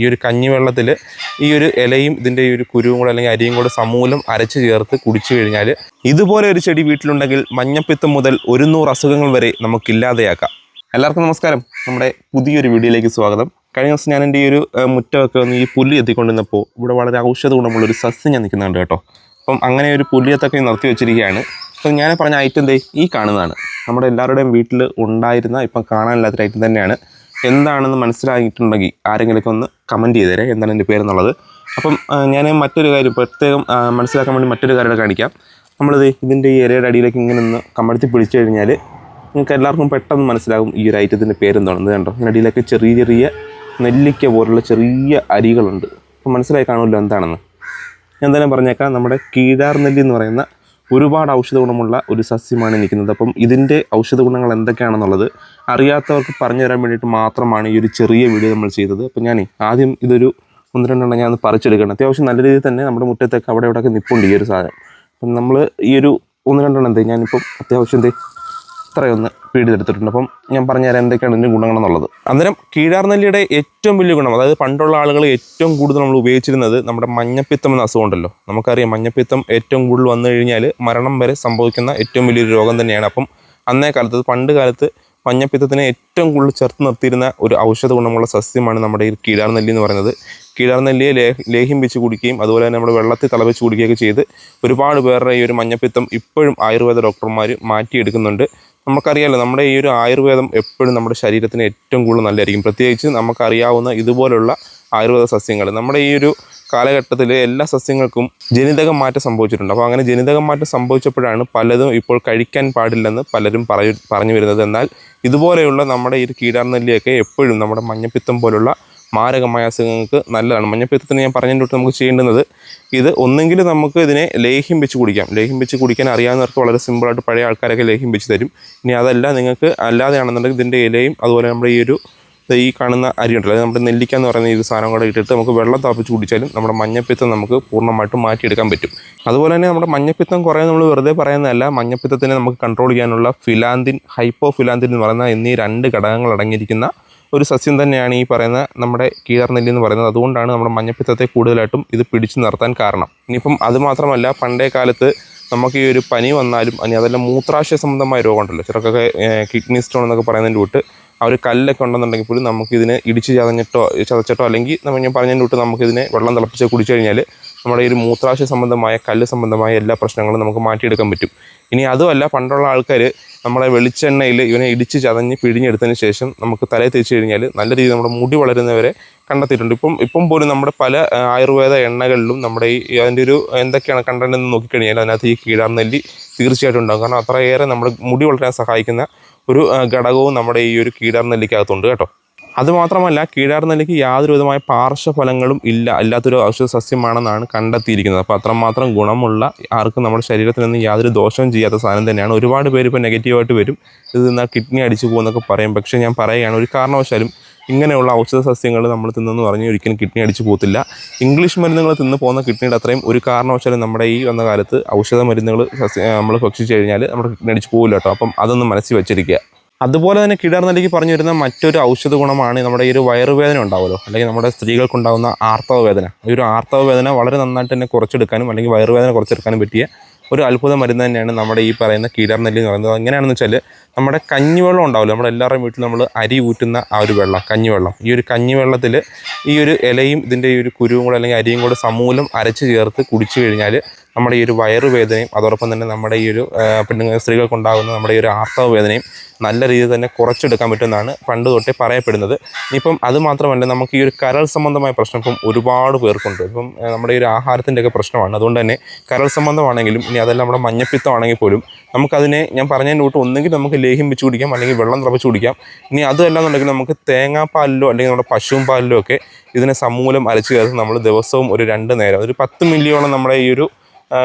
ഈ ഒരു കഞ്ഞിവെള്ളത്തിൽ ഈ ഒരു ഇലയും ഇതിന്റെ ഈ ഒരു കുരുവും കൂടെ അല്ലെങ്കിൽ അരിയും കൂടെ സമൂലം അരച്ച് ചേർത്ത് കുടിച്ചു കഴിഞ്ഞാൽ ഇതുപോലെ ഒരു ചെടി വീട്ടിലുണ്ടെങ്കിൽ മഞ്ഞപ്പിത്തം മുതൽ ഒരു നൂറ് അസുഖങ്ങൾ വരെ നമുക്കില്ലാതെയാക്കാം. എല്ലാവർക്കും നമസ്കാരം. നമ്മുടെ പുതിയൊരു വീഡിയോയിലേക്ക് സ്വാഗതം. കഴിഞ്ഞ ദിവസം ഞാൻ എന്റെ ഈ ഒരു മുറ്റമൊക്കെ വന്ന് ഈ പുല്ല് എത്തിക്കൊണ്ടിരുന്നപ്പോൾ ഇവിടെ വളരെ ഔഷധ ഗുണമുള്ള ഒരു സസ്യം ഞാൻ നിൽക്കുന്നുണ്ട് കേട്ടോ. അപ്പം അങ്ങനെ ഒരു പുല്ലിയത്തൊക്കെ നിർത്തി വെച്ചിരിക്കുകയാണ്. അപ്പം ഞാൻ പറഞ്ഞ ഐറ്റം ദേ ഈ കാണുന്നതാണ്. നമ്മുടെ എല്ലാവരുടെയും വീട്ടിൽ ഉണ്ടായിരുന്ന ഇപ്പം കാണാനില്ലാത്തൊരു ഐറ്റം തന്നെയാണ്. എന്താണെന്ന് മനസ്സിലായിട്ടുണ്ടെങ്കിൽ ആരെങ്കിലുമൊക്കെ ഒന്ന് കമന്റ് ചെയ്തേരെ. എന്താണ് എന്റെ പേരെന്നുള്ളത്. അപ്പം ഞാൻ മറ്റൊരു കാര്യം പ്രത്യേകം മനസ്സിലാക്കാൻ വേണ്ടി മറ്റൊരു കാര്യം കാണിക്കാം. നമ്മളിത് ഇതിന്റെ ഈ ഇരയുടെ അടിയിലേക്ക് ഇങ്ങനെ ഒന്ന് കമഴ്ത്തി പിടിച്ചു കഴിഞ്ഞാൽ നിങ്ങൾക്ക് എല്ലാവർക്കും പെട്ടെന്ന് മനസ്സിലാകും ഈ ഒരു ഐറ്റത്തിന്റെ പേരെന്താണെന്ന് കണ്ടോ? ഇതിന്റെ അടിയിലൊക്കെ ചെറിയ ചെറിയ നെല്ലിക്ക പോലുള്ള ചെറിയ അരികളുണ്ട്. അപ്പം മനസ്സിലായി കാണുമല്ലോ എന്താണെന്ന്. ഞാൻ എന്തായാലും പറഞ്ഞേക്കാം. നമ്മുടെ കീഴാർ നെല്ലി എന്ന് പറയുന്ന ഒരുപാട് ഔഷധ ഗുണമുള്ള ഒരു സസ്യമാണ് നിൽക്കുന്നത് അപ്പം ഇതിന്റെ ഔഷധ ഗുണങ്ങൾ എന്തൊക്കെയാണെന്നുള്ളത് അറിയാത്തവർക്ക് പറഞ്ഞു തരാൻ വേണ്ടിയിട്ട് മാത്രമാണ് ഈ ഒരു ചെറിയ വീഡിയോ നമ്മൾ ചെയ്തത്. അപ്പം ഞാൻ ആദ്യം ഇതൊരു ഒന്ന് രണ്ടെണ്ണം ഞാൻ പറിച്ചെടുക്കണം അത്യാവശ്യം നല്ല രീതിയിൽ തന്നെ നമ്മുടെ മുറ്റത്തൊക്കെ അവിടെ ഇവിടെയൊക്കെ നിൽപ്പുണ്ട് ഈ ഒരു സാധനം. അപ്പം നമ്മൾ ഈ ഒരു ഒന്ന് രണ്ടെണ്ണം എന്തേ? ഞാനിപ്പം അത്യാവശ്യം എന്തേ ഇത്രയൊന്ന് പീഡിതെടുത്തിട്ടുണ്ട് അപ്പം ഞാൻ പറഞ്ഞു പറഞ്ഞുതരാം എന്തൊക്കെയാണ് ഇതിന്റെ ഗുണങ്ങളെന്നുള്ളത് അന്നേരം കീഴാർനെല്ലിയുടെ ഏറ്റവും വലിയ ഗുണം അതായത് പണ്ടുള്ള ആളുകൾ ഏറ്റവും കൂടുതൽ നമ്മൾ ഉപയോഗിച്ചിരുന്നത് നമ്മുടെ മഞ്ഞപ്പിത്തം എന്ന അസുഖം ഉണ്ടല്ലോ. നമുക്കറിയാം മഞ്ഞപ്പിത്തം ഏറ്റവും കൂടുതൽ വന്നു കഴിഞ്ഞാൽ മരണം വരെ സംഭവിക്കുന്ന ഏറ്റവും വലിയൊരു രോഗം തന്നെയാണ്. അപ്പം അന്നേ കാലത്ത് പണ്ട് കാലത്ത് മഞ്ഞപ്പിത്തത്തിനെ ഏറ്റവും കൂടുതൽ ചേർത്ത് നിർത്തിയിരുന്ന ഒരു ഔഷധ ഗുണമുള്ള സസ്യമാണ് നമ്മുടെ ഈ കീഴാർനെല്ലി എന്ന് പറയുന്നത്. കീഴാർനെല്ലിയെ ലേഹ് ലേഹ്യം വെച്ച് കുടിക്കുകയും അതുപോലെ തന്നെ നമ്മൾ വെള്ളത്തിൽ തിളപ്പിച്ച് കുടിക്കുകയൊക്കെ ചെയ്ത് ഒരുപാട് പേരുടെ ഈ ഒരു മഞ്ഞപ്പിത്തം ഇപ്പോഴും ആയുർവേദ ഡോക്ടർമാർ മാറ്റിയെടുക്കുന്നുണ്ട്. നമുക്കറിയാലോ നമ്മുടെ ഈ ഒരു ആയുർവേദം എപ്പോഴും നമ്മുടെ ശരീരത്തിന് ഏറ്റവും കൂടുതൽ നല്ലതായിരിക്കും. പ്രത്യേകിച്ച് നമുക്കറിയാവുന്ന ഇതുപോലുള്ള ആയുർവേദ സസ്യങ്ങൾ. നമ്മുടെ ഈ ഒരു കാലഘട്ടത്തിൽ എല്ലാ സസ്യങ്ങൾക്കും ജനിതക മാറ്റം സംഭവിച്ചിട്ടുണ്ട്. അപ്പോൾ അങ്ങനെ ജനിതക മാറ്റം സംഭവിച്ചപ്പോഴാണ് പലതും ഇപ്പോൾ കഴിക്കാൻ പാടില്ലെന്ന് പലരും പറഞ്ഞു വരുന്നത്. എന്നാൽ ഇതുപോലെയുള്ള നമ്മുടെ ഈ കീടാർനെല്ലിയൊക്കെ എപ്പോഴും നമ്മുടെ മഞ്ഞപ്പിത്തം പോലുള്ള മാരകമായ അസുഖങ്ങൾക്ക് നല്ലതാണ്. മഞ്ഞപ്പിത്തത്തിന് ഞാൻ പറഞ്ഞതിന്റെ തൊട്ട് നമുക്ക് ചെയ്യേണ്ടുന്നത് ഇത് ഒന്നെങ്കിൽ നമുക്ക് ഇതിനെ ലേഹ്യം വെച്ച് കുടിക്കാം. ലേഹ്യം വെച്ച് കുടിക്കാൻ അറിയാവുന്നവർക്ക് വളരെ സിമ്പിളായിട്ട് പഴയ ആൾക്കാരൊക്കെ ലേഹ്യം വെച്ച് തരും. ഇനി അതല്ല നിങ്ങൾക്ക് അല്ലാതെയാണെന്നുണ്ടെങ്കിൽ ഇതിന്റെ ഇലയും അതുപോലെ നമ്മുടെ ഈ ഒരു ഈ കാണുന്ന അരി ഉണ്ടല്ലോ നമ്മുടെ നെല്ലിക്ക എന്ന് പറയുന്ന ഈ സാധനം കൂടെ ഇട്ടിട്ട് നമുക്ക് വെള്ളം തിളപ്പിച്ച് കുടിച്ചാലും നമ്മുടെ മഞ്ഞപ്പിത്തം നമുക്ക് പൂർണമായിട്ടും മാറ്റിയെടുക്കാൻ പറ്റും. അതുപോലെ തന്നെ നമ്മുടെ മഞ്ഞപ്പിത്തം കുറേ നമ്മൾ വെറുതെ പറയുന്നതല്ല മഞ്ഞപ്പിത്തത്തിനെ നമുക്ക് കൺട്രോൾ ചെയ്യാനുള്ള ഫിലാന്തിൻ ഹൈപ്പോ ഫിലാന്തിൻ എന്ന് പറയുന്ന എന്നീ രണ്ട് ഘടകങ്ങൾ അടങ്ങിയിരിക്കുന്ന ഒരു സസ്യം തന്നെയാണ് ഈ പറയുന്ന നമ്മുടെ കീഴർനെല്ലി എന്ന് പറയുന്നത്. അതുകൊണ്ടാണ് നമ്മുടെ മഞ്ഞപ്പിത്തത്തെ കൂടുതലായിട്ടും ഇത് പിടിച്ചു നിർത്താൻ കാരണം. ഇനിയിപ്പം അത് മാത്രമല്ല പണ്ടേ കാലത്ത് നമുക്ക് ഈ ഒരു പനി വന്നാലും ഇനി അതെല്ലാം മൂത്രാശയ സംബന്ധമായ രോഗമുണ്ടല്ലോ. ചിലർക്കൊക്കെ കിഡ്നി സ്റ്റോൺ എന്നൊക്കെ പറയുന്നതിന്റെ വിട്ട് ആ ഒരു കല്ലൊക്കെ ഉണ്ടെന്നുണ്ടെങ്കിൽ പോലും നമുക്കിതിനെ ഇടിച്ച് ചതഞ്ഞിട്ടോ ചതച്ചിട്ടോ അല്ലെങ്കിൽ നമ്മൾ ഞാൻ പറഞ്ഞതിന്റെ വിട്ട് നമുക്കിതിനെ വെള്ളം തിളപ്പിച്ച് കുടിച്ചു കഴിഞ്ഞാൽ നമ്മുടെ ഒരു മൂത്രാശയ സംബന്ധമായ കല്ല് സംബന്ധമായ എല്ലാ പ്രശ്നങ്ങളും നമുക്ക് മാറ്റിയെടുക്കാൻ പറ്റും. ഇനി അതുമല്ല പണ്ടുള്ള ആൾക്കാർ നമ്മളെ വെളിച്ചെണ്ണയിൽ ഇവനെ ഇടിച്ച് ചതഞ്ഞ് പിഴിഞ്ഞെടുത്തതിന് ശേഷം നമുക്ക് തലയിൽ തേച്ച് കഴിഞ്ഞാൽ നല്ല രീതിയിൽ നമ്മുടെ മുടി വളരുന്നവരെ കണ്ടെത്തിയിട്ടുണ്ട്. ഇപ്പം ഇപ്പം പോലും നമ്മുടെ പല ആയുർവേദ എണ്ണകളിലും നമ്മുടെ ഈ അതിന്റെ ഒരു എന്തൊക്കെയാണ് കണ്ടന്റ് എന്ന് നോക്കിക്കഴിഞ്ഞാൽ അതിനകത്ത് ഈ കീടാർനെല്ലി തീർച്ചയായിട്ടും ഉണ്ടാകും. കാരണം അത്രയേറെ നമ്മുടെ മുടി വളരാൻ സഹായിക്കുന്ന ഒരു ഘടകവും നമ്മുടെ ഈ ഒരു കീടാർനെല്ലിക്കകത്തുണ്ട് കേട്ടോ. അതുമാത്രമല്ല കീഴാർനെല്ലിക്ക് യാതൊരു വിധമായ പാർശ്വഫലങ്ങളും ഇല്ല അല്ലാത്തൊരു ഔഷധ സസ്യമാണെന്നാണ് കണ്ടെത്തിയിരിക്കുന്നത്. അപ്പോൾ അത്രമാത്രം ഗുണമുള്ള ആർക്കും നമ്മുടെ ശരീരത്തിനൊന്നും യാതൊരു ദോഷവും ചെയ്യാത്ത സാധനം തന്നെയാണ്. ഒരുപാട് പേര് ഇപ്പോൾ നെഗറ്റീവായിട്ട് വരും. ഇത് നിന്നാൽ കിഡ്നി അടിച്ചു പോകുമെന്നൊക്കെ പറയും. പക്ഷേ ഞാൻ പറയുകയാണ് ഒരു കാരണവശാലും ഇങ്ങനെയുള്ള ഔഷധ സസ്യങ്ങൾ നമ്മൾ തിന്നെന്ന് പറഞ്ഞ് ഒരിക്കലും കിഡ്നി അടിച്ചു പോകത്തില്ല. ഇംഗ്ലീഷ് മരുന്നുകൾ തിന്ന് പോകുന്ന കിഡ്നിയുടെ അത്രയും ഒരു കാരണവശാലും നമ്മുടെ ഈ വന്ന കാലത്ത് ഔഷധ മരുന്നുകൾ സസ്യ നമ്മൾ ഭക്ഷിച്ചു കഴിഞ്ഞാൽ നമ്മുടെ കിഡ്നി അടിച്ചു പോകില്ല കേട്ടോ. അപ്പം അതൊന്നും മനസ്സിൽ വെച്ചിരിക്കുക. അതുപോലെ തന്നെ കിടർന്നെല്ലിക്ക് പറഞ്ഞു വരുന്ന മറ്റൊരു ഔഷധ ഗുണമാണ് നമ്മുടെ ഈ ഒരു വയറുവേദന ഉണ്ടാവുമല്ലോ. അല്ലെങ്കിൽ നമ്മുടെ സ്ത്രീകൾക്കുണ്ടാകുന്ന ആർത്തവ വേദന. ഈ ഒരു ആർത്തവ വേദന വളരെ നന്നായിട്ട് തന്നെ കുറച്ചെടുക്കാനും അല്ലെങ്കിൽ വയറുവേദന കുറച്ചെടുക്കാനും പറ്റിയ ഒരു അത്ഭുത മരുന്ന് തന്നെയാണ് നമ്മുടെ ഈ പറയുന്ന കീടർനെല്ലി എന്ന് പറയുന്നത്. എങ്ങനെയാണെന്ന് വെച്ചാൽ നമ്മുടെ കഞ്ഞിവെള്ളം ഉണ്ടാവില്ല? നമ്മുടെ എല്ലാവരുടെയും വീട്ടിൽ നമ്മൾ അരി ഊറ്റുന്ന ആ ഒരു വെള്ളം കഞ്ഞിവെള്ളം. ഈ ഒരു കഞ്ഞിവെള്ളത്തിൽ ഈ ഒരു ഇലയും ഇതിന്റെ ഈ ഒരു കുരുവും കൂടെ അല്ലെങ്കിൽ അരിയും കൂടെ സമൂലം അരച്ച് ചേർത്ത് കുടിച്ചു കഴിഞ്ഞാൽ നമ്മുടെ ഈ ഒരു വയറുവേദനയും അതോടൊപ്പം തന്നെ നമ്മുടെ ഈ ഒരു പെണ്ണുങ്ങൾ സ്ത്രീകൾക്കുണ്ടാകുന്ന നമ്മുടെ ഈ ഒരു ആർത്തവ വേദനയും നല്ല രീതിയിൽ തന്നെ കുറച്ചെടുക്കാൻ പറ്റുമെന്നാണ് പണ്ട് തൊട്ടേ പറയപ്പെടുന്നത്. ഇപ്പം അത് മാത്രമല്ല നമുക്ക് ഈ ഒരു കരൾ സംബന്ധമായ പ്രശ്നം ഇപ്പം ഒരുപാട് പേർക്കുണ്ട്. ഇപ്പം നമ്മുടെ ഈ ഒരു ആഹാരത്തിന്റെയൊക്കെ പ്രശ്നമാണ്. അതുകൊണ്ട് തന്നെ കരൾ സംബന്ധമാണെങ്കിലും ഇനി അതല്ല നമ്മുടെ മഞ്ഞപ്പിത്തമാണെങ്കിൽ പോലും നമുക്കതിനെ ഞാൻ പറഞ്ഞതിന്റെ കൂട്ട് ഒന്നെങ്കിൽ നമുക്ക് ലേഹ്യം വെച്ച് കുടിക്കാം അല്ലെങ്കിൽ വെള്ളം തിളപ്പിച്ച് കുടിക്കാം. ഇനി അതുമല്ല എന്നുണ്ടെങ്കിൽ നമുക്ക് തേങ്ങാപ്പാലിലോ അല്ലെങ്കിൽ നമ്മുടെ പശുവും പാലിലോ ഒക്കെ ഇതിനെ സമൂലം അരച്ച് ചേർത്ത് നമ്മൾ ദിവസവും ഒരു രണ്ട് നേരം ഒരു പത്ത് മില്ലിയോളം നമ്മുടെ ഈ ഒരു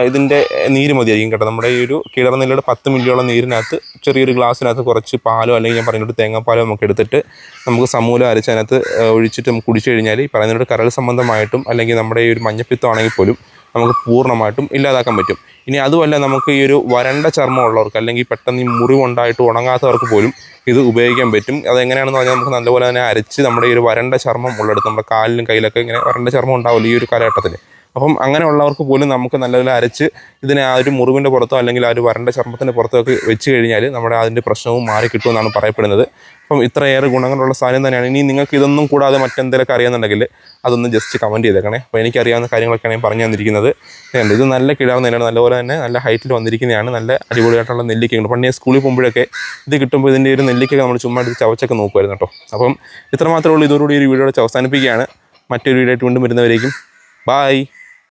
ഇതിന്റെ നീര് മതിയായിരിക്കും കേട്ടോ. നമ്മുടെ ഈ ഒരു കിടർനെല്ലയുടെ പത്ത് മില്ലിയോളം നീരിനകത്ത് ചെറിയൊരു ഗ്ലാസ്സിനകത്ത് കുറച്ച് പാലോ അല്ലെങ്കിൽ ഞാൻ പറഞ്ഞിട്ട് തേങ്ങാപ്പാലോ നമുക്ക് എടുത്തിട്ട് നമുക്ക് സമൂലം അരച്ച് അതിനകത്ത് ഒഴിച്ചിട്ട് നമുക്ക് കുടിച്ചു കഴിഞ്ഞാൽ ഈ പറയുന്നതിനോട് കരൾ സംബന്ധമായിട്ടും അല്ലെങ്കിൽ നമ്മുടെ ഈ ഒരു മഞ്ഞപ്പിത്തം ആണെങ്കിൽ പോലും നമുക്ക് പൂർണമായിട്ടും ഇല്ലാതാക്കാൻ പറ്റും. ഇനി അതുമല്ല നമുക്ക് ഈ ഒരു വരണ്ട ചർമ്മം ഉള്ളവർക്ക് അല്ലെങ്കിൽ പെട്ടെന്ന് ഈ മുറിവുണ്ടായിട്ട് ഉണങ്ങാത്തവർക്ക് പോലും ഇത് ഉപയോഗിക്കാൻ പറ്റും. അതെങ്ങനെയാണെന്ന് പറഞ്ഞാൽ നമുക്ക് നല്ലപോലെ തന്നെ അരച്ച് നമ്മുടെ ഈ ഒരു വരണ്ട ചർമ്മം ഉള്ളിടത്ത് നമ്മുടെ കാലിലും കയ്യിലൊക്കെ ഇങ്ങനെ വരണ്ട ചർമ്മം ഉണ്ടാവില്ല ഈ ഒരു കാലഘട്ടത്തിൽ അപ്പം അങ്ങനെയുള്ളവർക്ക് പോലും നമുക്ക് നല്ലപോലെ അരച്ച് ഇതിനെ ആ ഒരു മുറിവിന്റെ പുറത്തോ അല്ലെങ്കിൽ ആ ഒരു വരണ്ട ചർമ്മത്തിന്റെ പുറത്തോ ഒക്കെ വെച്ച് കഴിഞ്ഞാൽ നമ്മുടെ അതിന്റെ പ്രശ്നവും മാറി കിട്ടുമെന്നാണ് പറയപ്പെടുന്നത്. അപ്പം ഇത്രയേറെ ഗുണങ്ങളുള്ള സാധനം തന്നെയാണ്. ഇനി നിങ്ങൾക്ക് ഇതൊന്നും കൂടാതെ മറ്റെന്തെങ്കിലുമൊക്കെ അറിയാമെന്നുണ്ടെങ്കിൽ അതൊന്ന് ജസ്റ്റ് കമന്റ് ചെയ്തേക്കണേ. അപ്പോൾ എനിക്കറിയാവുന്ന കാര്യങ്ങളൊക്കെയാണ് ഞാൻ പറഞ്ഞു തന്നിരിക്കുന്നത്. ഇത് നല്ല കിടാവ് തന്നെയാണ് നല്ലപോലെ തന്നെ നല്ല ഹൈറ്റിൽ വന്നിരിക്കുന്നതാണ്. നല്ല അടിപൊളിയായിട്ടുള്ള നെല്ലിക്കയുണ്ട്. പണ്ട് ഞാൻ സ്കൂളിൽ പോകുമ്പോഴൊക്കെ ഇത് കിട്ടുമ്പോൾ ഇതിന്റെ ഒരു നെല്ലിക്ക നമ്മൾ ചുമ്മാ എടുത്ത് ചവച്ചൊക്കെ നോക്കുമായിരുന്നു കേട്ടോ. അപ്പം ഇത്ര മാത്രമേ ഉള്ളൂ. ഇതോടുകൂടി ഒരു വീഡിയോ അവസാനിപ്പിക്കുകയാണ്. മറ്റൊരു വീഡിയോ ആയിട്ട് വീണ്ടും വരുന്നവരേക്കും. ബായ്